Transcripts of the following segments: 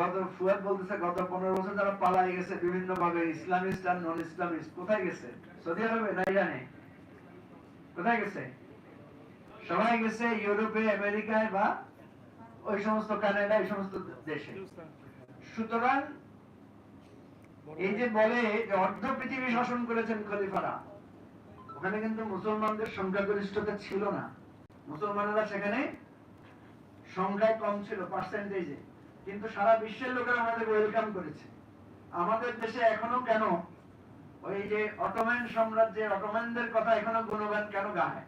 গত ফুয়াদ বলতেছে গত পনেরো বছর তারা পালাই গেছে বিভিন্ন ভাবে ইসলামিস্ট আর নন ইসলামিস্ট কোথায় গেছে? সৌদি আরবে না ইরানে? কোথায় গেছে? সবাই গেছে ইউরোপে, আমেরিকায় বা ওই সমস্ত কানাডা, এই সমস্ত দেশে। সুতরাং এই যে বলে যে অর্ধ পৃথিবী শাসন করেছেন খলিফারা, ওখানে কিন্তু মুসলমানদের সংখ্যাগরিষ্ঠতা ছিল না। মুসলমানেরা সেখানে সংখ্যায় কম ছিল পার্সেন্টেজে কিন্তু সারা বিশ্বের লোকেরা আমাদের ওয়েলকাম করেছে। আমাদের দেশে এখনও কেন ওই যে অটোম্যান সাম্রাজ্যের অটোম্যানদের কথা এখনও গুণগান কেন গায়?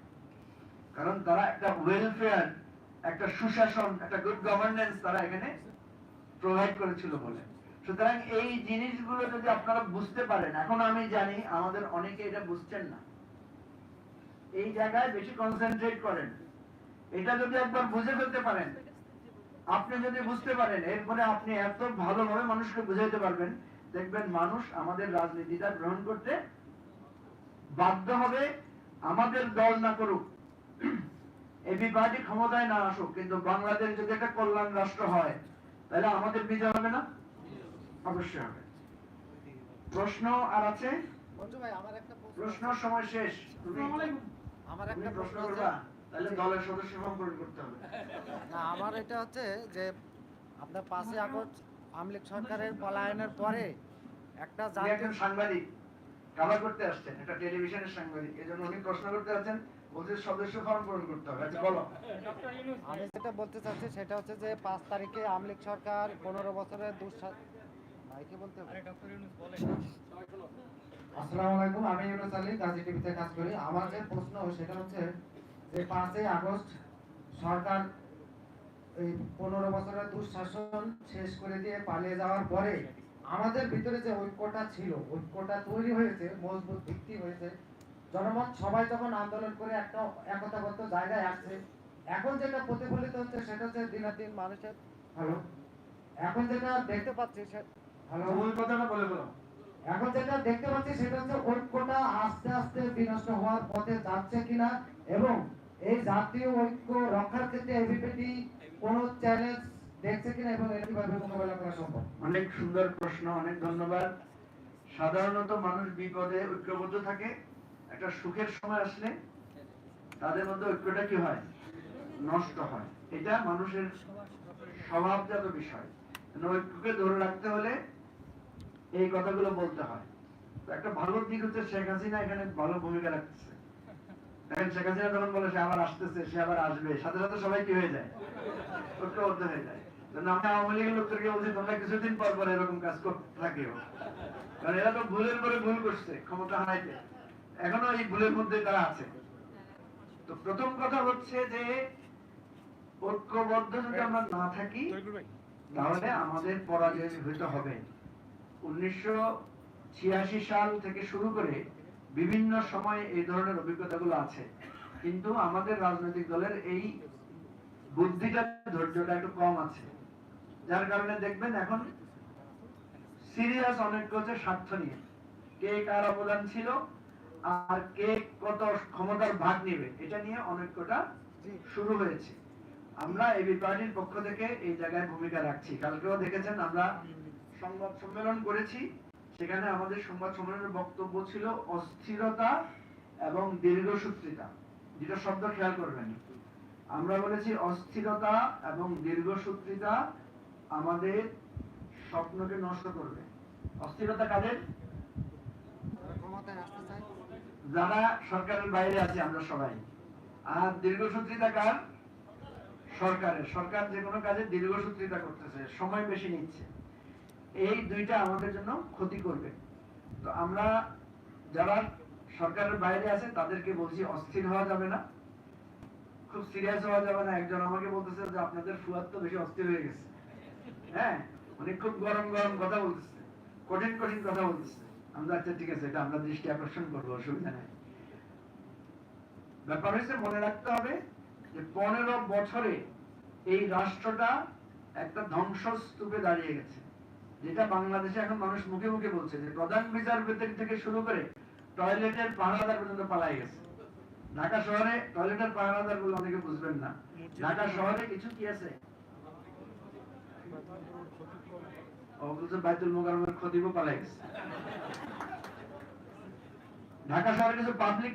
কারণ তারা একটা ওয়েলফেয়ার একটা সুশাসন, একটা গুড গভর্নেন্স তারা এখানে প্রোভাইড করেছিল বলে। সুতরাং এই জিনিসগুলো যদি আপনারা বুঝতে পারেন, এখন আমি জানি, আমাদের অনেকে এটা বুঝছেন না। এই জায়গায় বেশি কনসেন্ট্রেট করেন। এটা যদি একবার বুঝে ফেলতে পারেন আপনি যদি বুঝতে পারেন এরপরে আপনি এত ভালোভাবে মানুষকে বুঝাইতে পারবেন দেখবেন মানুষ আমাদের রাজনীতিটা গ্রহণ করতে বাধ্য হবে আমাদের দল না করুক। এবি পার্টি ক্ষমতায় না আসুক কিন্তু বাংলাদেশ যদি একটা কল্যাণ রাষ্ট্র হয় তাহলে আমাদের বিজয় হবে না? অবশ্যই হবে। প্রশ্ন আর আছে? আমার একটা প্রশ্ন সময় শেষ। আমার একটা প্রশ্ন তাহলে দলের সদস্য ফর্ম করতে হবে। না আমার এটা হচ্ছে যে আপনার পাঁচই আগস্ট আমলিক সরকারের পলায়নের পরে একটা জাতীয় একজন সাংবাদিক কাভার করতে আসছেন একটা টেলিভিশনের সাংবাদিক। এজন্য উনি প্রশ্ন করতে আছেন বলছে সদস্য ফর্ম পূরণ করতে হবে। আচ্ছা বলো। আমি যেটা বলতে চাচ্ছি সেটা হচ্ছে যে পাঁচ তারিখে আমলিক সরকার পনেরো বছরের ভাইকে বলতে আসসালামু আলাইকুম আমি ইউনুস আলী গাজী টিভিতে কাজ করি। আমার যে প্রশ্ন সেটা হচ্ছে যে পাঁচই আগস্ট সরকার এই পনেরো বছরের দুঃশাসন শেষ করে দিয়ে পালিয়ে যাওয়ার পরে আমাদের ভিতরে যে ঐক্যটা ছিল ঐক্যটা তৈরি হয়েছে মজবুত ভিত্তি হয়েছে। জনমত সবাই যখন আন্দোলন করে একটা একতাবদ্ধ জায়গায় আসছে এখন যেটা প্রতিফলিত হচ্ছে সেটা হচ্ছে দিনাদিন মানুষের হ্যালো এখন যেটা দেখতে পাচ্ছি হ্যালো মূল কথাটা বলে বলো। এখন যেটা দেখতে পাচ্ছি সেটা হচ্ছে ঐক্যটা আস্তে আস্তে বিনষ্ট হওয়ার পথে যাচ্ছে কিনা এবং এই জাতীয় ঐক্য রক্ষার ক্ষেত্রে এবিপিটি কোন চ্যালেঞ্জ দেখছে কিনা এবং এটা কীভাবে মোকাবেলা করা সম্ভব? অনেক সুন্দর প্রশ্ন, অনেক ধন্যবাদ। সাধারণত মানুষ বিপদে ঐক্যবদ্ধ থাকে, একটা সুখের সময় আসলে তাদের মধ্যে ঐক্যটা কি হয়? নষ্ট হয়। এটা মানুষের স্বভাবজাত বিষয়। ঐক্যকে ধরে রাখতে হলে এই কথাগুলো বলতে হয়। একটা ভালো দিক হচ্ছে শেখ হাসিনা এখানে ভালো ভূমিকা রাখতেছে দেখেন শেখ হাসিনা যখন বলে সে আবার আসতেছে, সে আবার আসবে, সাথে সাথে সবাই কি হয়ে যায়? ঐক্যবদ্ধ হয়ে যায়। প্রথম কথা হচ্ছে যে, ঐক্যবদ্ধ যদি আমরা না থাকি, তাহলে আমাদের পরাজয় হইতে হবে। উনিশশো ছিয়াশি সাল থেকে শুরু করে বিভিন্ন সময়ে এই ধরনের অভিজ্ঞতাগুলো আছে। কিন্তু আমাদের রাজনৈতিক দলের এই বুদ্ধিটা, ধৈর্যটা একটু কম আছে। যার কারণে দেখবেন এখন সিরিয়াস অনেক হচ্ছে স্বার্থ নিয়ে। কে কার অবদান ছিল আর কে কত ক্ষমতার ভাগ নেবে, এটা নিয়ে অনৈক্যটা শুরু হয়েছে। আমরা এবি পার্টির পক্ষ থেকে এই জায়গায় ভূমিকা রাখছি। কালকেও দেখেছেন আমরা সংবাদ সম্মেলন করেছি। সেখানে আমাদের সংবাদ সম্মেলনের বক্তব্য ছিল অস্থিরতা এবং দীর্ঘসূত্রিতা। যেটা শব্দ খেয়াল করবেন। আমরা বলেছি অস্থিরতা এবং দীর্ঘসূত্রিতা আমাদের স্বপ্নকে নষ্ট করবে। অস্থিরতা কাদের? যারা সরকারের বাইরে আছে, আমরা সবাই। আর দীর্ঘসূত্রিতা কার? সরকারের। সরকার যে কোনো কাজে দীর্ঘসূত্রিতা করতেছে, সময় বেশি নিচ্ছে। এই দুইটা আমাদের জন্য ক্ষতি করবে। তো আমরা যারা সরকারের বাইরে আছে, তাদেরকে বলছি অস্থির হওয়া যাবে না। খুব সিরিয়াস হওয়া যাবে না। একজন আমাকে বলতেছে যে, আপনাদের ফুয়াদ তো বেশি অস্থির হয়ে গেছে। হ্যাঁ উনি খুব গরম গরম কথা বলতেছে। কঠিন কঠিন কথা বলতেছে। আমরা আচ্ছা ঠিক আছে, এটা আমরা দৃষ্টি আকর্ষণ করব, অসুবিধা নেই। ব্যাপার হচ্ছে মনে রাখতে হবে যে, পনেরো বছরে এই রাষ্ট্রটা একটা ধ্বংসস্তূপে দাঁড়িয়ে গেছে। যেটা বাংলাদেশে এখন মানুষ মুখে মুখে বলছে যে প্রধান বিচারপতি থেকে শুরু করে টয়লেটের পাহারাদার পর্যন্ত পালাই গেছে। ঢাকা শহরে টয়লেটের পাহারাদার বলে অনেকে বুঝবেন না। ঢাকা শহরে কিছু কি আছে? ঢাকা শহরে কিছু পাবলিক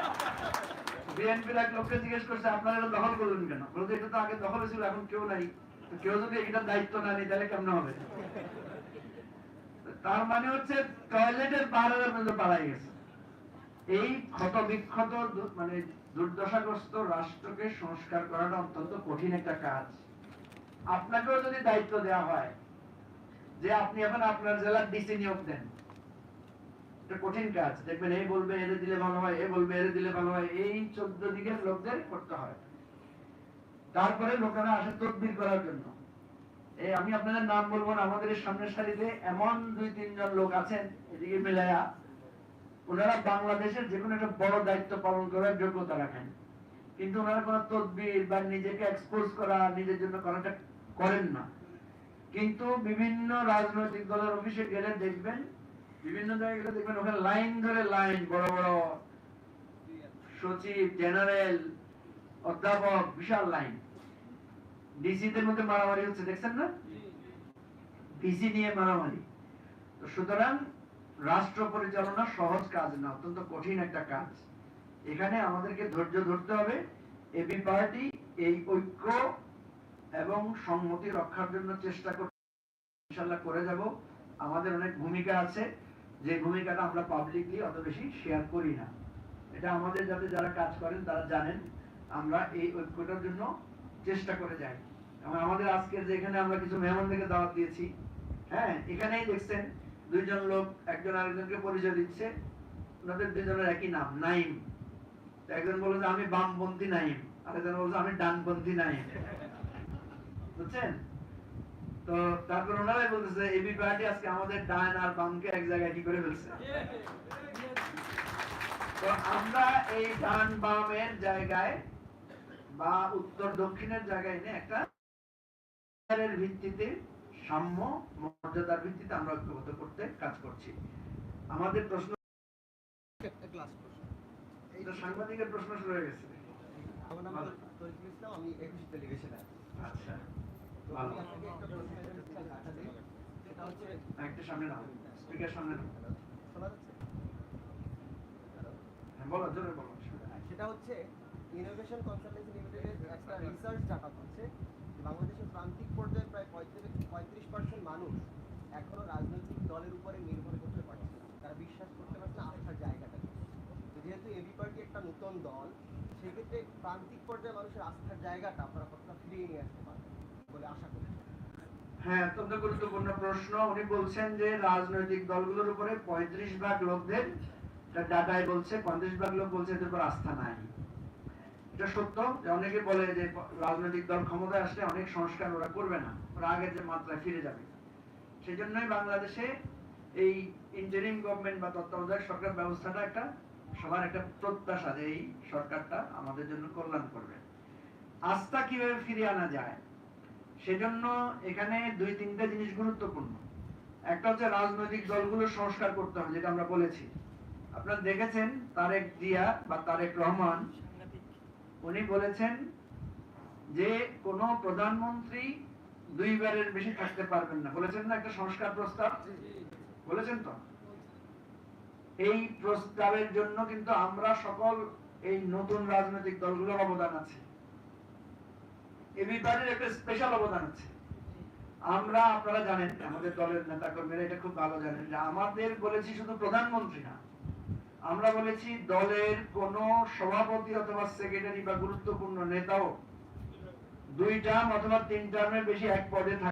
বিএনপির এক লোককে জিজ্ঞেস করছে, আপনারা এটা দখল করলেন কেন? বলতে এটা তো আগে দখলে ছিল, এখন কেউ নাই। কেউ যদি এটার দায়িত্ব না নেই তাহলে কেমন হবে? তার মানে হচ্ছে, টয়লেটের পাহারাদার মধ্যে পালাই গেছে। এই ক্ষত বিক্ষত মানে দুর্দশাগ্রস্ত রাষ্ট্রকে সংস্কার করাটা অত্যন্ত কঠিন একটা কাজ। আপনাকেও যদি দায়িত্ব দেওয়া হয়, যে আপনি এখন আপনার জেলার ডিসি নিয়োগ দেন কঠিন কাজ দেখবেন এই বলবে এদের দিলে ভালো হয়, এ বলবে এদের দিলে ভালো হয়, এই চোদ্দ দিকের লোকদের করতে হয়। তারপরে লোকেরা আসে তদবির করার জন্য। এই আমি আপনাদের নাম বলব না, আমাদের সামনের সারিতে এমন দুই, তিনজন লোক আছেন, এদিকে মিলায়া, ওনারা বাংলাদেশের যে কোনো একটা বড় দায়িত্ব পালন করার যোগ্যতা রাখেন। কিন্তু ওনারা কোনো তদবির বা নিজেকে এক্সপোজ করা, নিজের জন্য করাটা করেন না। কিন্তু বিভিন্ন রাজনৈতিক দলের অফিসে গেলে দেখবেন বিভিন্ন জায়গায় দেখবেন ওখানে লাইন ধরে লাইন, বড় বড় সচিব, জেনারেল, অধ্যাপক, বিশাল লাইন। ডিসিদের মধ্যে মারামারি হচ্ছে, দেখছেন না? ডিসি নিয়ে মারামারি। তো সুতরাং রাষ্ট্র পরিচালনা সহজ কাজ না, অত্যন্ত কঠিন একটা কাজ। এখানে আমাদেরকে ধৈর্য ধরতে হবে। এবি পার্টি এই ঐক্য এবং সংহতি রক্ষার জন্য চেষ্টা করতে ইনশাল্লাহ করে যাব। আমাদের অনেক ভূমিকা আছে। যে ভূমিকাটা আমরা পাবলিকলি অত বেশি শেয়ার করি না। এটা আমাদের যাতে যারা কাজ করেন তারা জানেন, আমরা এই ঐক্যটার জন্য চেষ্টা করে যাই। আমাদের আজকে যে এখানে আমরা কিছু মেহমানদেরকে দাওয়াত দিয়েছি হ্যাঁ এখানেই দেখছেন, দুইজন লোক, একজন আরেকজনকে পরিচয় দিচ্ছে, ওনাদের দুজনের একই নাম, নাইম। একজন বলল যে, আমি বামপন্থী নাইম। আরেকজন বলছে আমি ডানপন্থী নাইম। বুঝছেন? তো তারপর ওনারাই বলতেছে এবি পার্টি আজকে আমাদের ডান আর বামকে এক জায়গায় কি করে ফেলছে? তো আমরা এই ডান বামের জায়গায় বা উত্তর দক্ষিণের জায়গায় এনে একটা ভিত্তিতে সাম্য মর্যাদার ভিত্তিতে আমরা ঐক্যবদ্ধ করতে কাজ করছি। আমাদের প্রশ্ন সাংবাদিকের প্রশ্ন শুরু হয়ে গেছে আমার নাম তরিকুল ইসলাম আমি একুশ টেলিভিশনে আছি আচ্ছা তো সেটা হচ্ছে ইনোভেশন কনসালটেন্সি লিমিটেডের একটা রিসার্চ ডাটা হচ্ছে বাংলাদেশের প্রান্তিক পর্যায়ে প্রায় পঁয়ত্রিশ পার্সেন্ট মানুষ এখনও রাজনৈতিক দলের উপরে নির্ভর করতে পারছে না। তারা বিশ্বাস করতে পারছে না আস্থার জায়গাটাকে যেহেতু এবি পার্টি একটা নতুন দল, সেক্ষেত্রে প্রান্তিক পর্যায়ে মানুষের আস্থার জায়গাটা আপনারা কতটা ফিরিয়ে নিয়ে আসতে পারবেন? হ্যাঁ অত্যন্ত গুরুত্বপূর্ণ প্রশ্ন। উনি বলছেন যে রাজনৈতিক দলগুলোর উপরে পঁয়ত্রিশ ভাগ লোকদের ডাটায় বলছে পঁয়ত্রিশ ভাগ লোক বলছে, এদের উপর আস্থা নাই। এটা সত্য যে অনেকে বলে যে রাজনৈতিক দল ক্ষমতায় আসলে অনেক সংস্কার ওরা করবে না, ওরা আগের যে ফিরে যাবে। সেই জন্যই বাংলাদেশে এই ইন্টারিম গভর্নমেন্ট বা তত্ত্বাবধায়ক সরকার ব্যবস্থাটা একটা সবার একটা প্রত্যাশা যে এই সরকারটা আমাদের জন্য কল্যাণ করবে। আস্থা কীভাবে ফিরিয়ে আনা যায়? সেজন্য এখানে দুই তিনটা জিনিস গুরুত্বপূর্ণ। একটা হচ্ছে রাজনৈতিক দলগুলো সংস্কার করতে হবে, যেটা আমরা বলেছি। আপনারা দেখেছেন তারেক জিয়া বা তারেক রহমান, উনি বলেছেন যে কোন প্রধানমন্ত্রী দুইবারের বেশি থাকতে পারবেন না। বলেছেন না একটা সংস্কার প্রস্তাব? বলেছেন তো? এই প্রস্তাবের জন্য কিন্তু আমরা সকল এই নতুন রাজনৈতিক দলগুলোর অবদান আছে। এ ব্যাপারে একটা স্পেশাল অবদান আছে। আমরা, আপনারা জানেন আমাদের দলের নেতা কর্মীরা এটা খুব ভালো জানেন যে আমাদের বলেছি শুধু প্রধানমন্ত্রী না, আমরা বলেছি দলের কোন সভাপতি অথবা সেক্রেটারি বা গুরুত্বপূর্ণ নেতাও দুই টার্ম অথবা তিন টার্মের বেশি এক পদে থাকবে